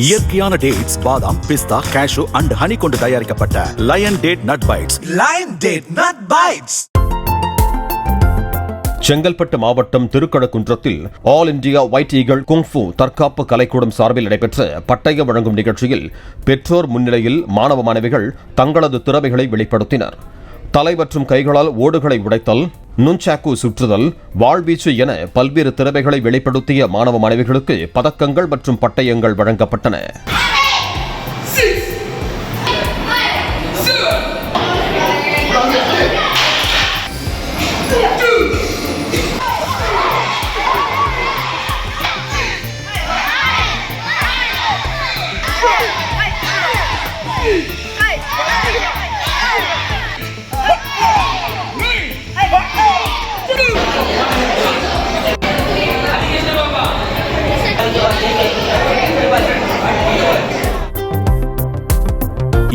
இயற்கையான டேட்ஸ் பாதாம் பிஸ்தா cash and honey கொண்டு தயாரிக்கப்பட்ட Lion Date Nut Bites Lion Date Nut Bites. Chengalpattu மாவட்டம் திருக்கடக்குன்றத்தில் all India white eagle kung fu தற்காப்பு கலைக்கூடம் சார்பில் நடைபெற்ற பட்டய வழங்கும் நிகழ்ச்சியில் பெற்றோர் முன்னிலையில் மாணவ மாணவிகள் தங்களது திறமைகளை வெளிப்படுத்தினர் தலை மற்றும் கைகளால் ஓடுகளை உடைத்தல் நுன்சாக்கு சுற்றுதல் வாழ்வீச்சு என பல்வேறு திறமைகளை வெளிப்படுத்திய மாணவ மாணவிகளுக்கு பதக்கங்கள் மற்றும் பட்டயங்கள் வழங்கப்பட்டன